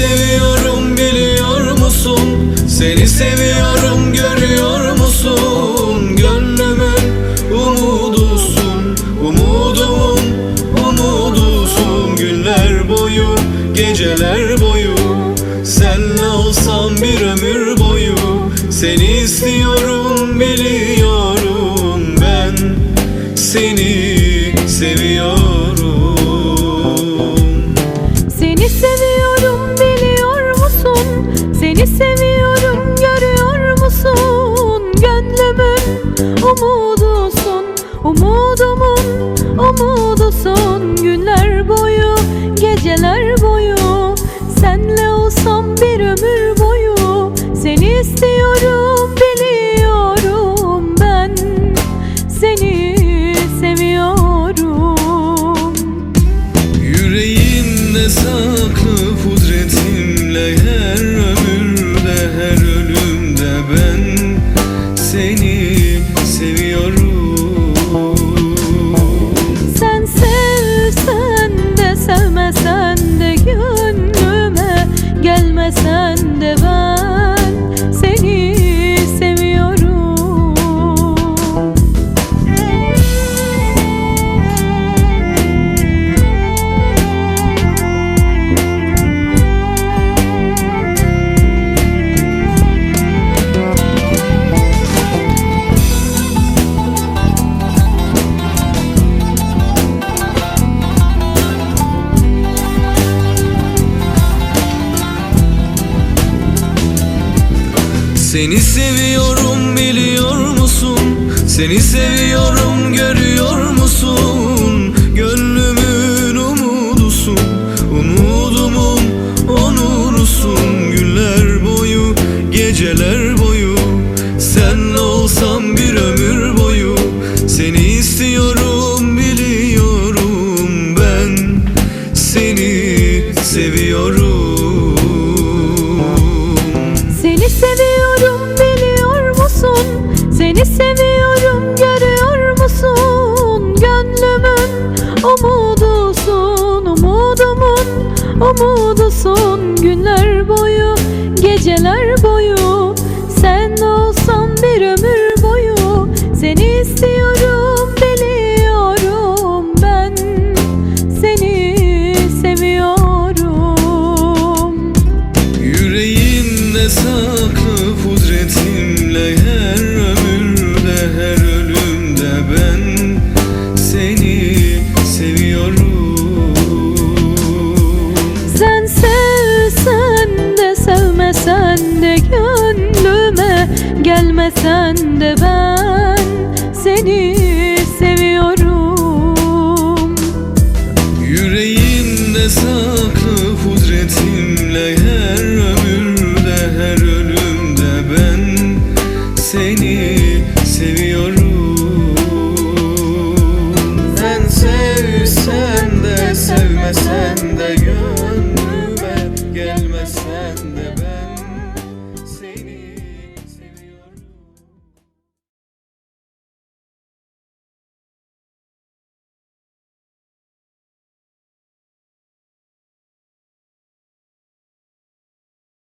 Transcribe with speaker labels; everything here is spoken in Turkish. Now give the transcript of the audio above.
Speaker 1: seviyorum
Speaker 2: biliyor musun? Seni seviyorum görüyor musun? Gönlümün umudusun, umudumun umudusun Günler boyu, geceler boyu Senle olsam bir ömür boyu Seni istiyorum biliyorum ben Seni seviyorum
Speaker 1: kudretimle her ömürde her ölümde ben seni seviyorum.
Speaker 2: Sen sevsen de sevmesen de gönlüme gelmesen de ben Seni seviyorum
Speaker 1: biliyor musun? Seni seviyorum görüyor musun? Gönlümün umudusun Umudumun onurusun Günler boyu geceler
Speaker 2: geceler boyu,
Speaker 1: de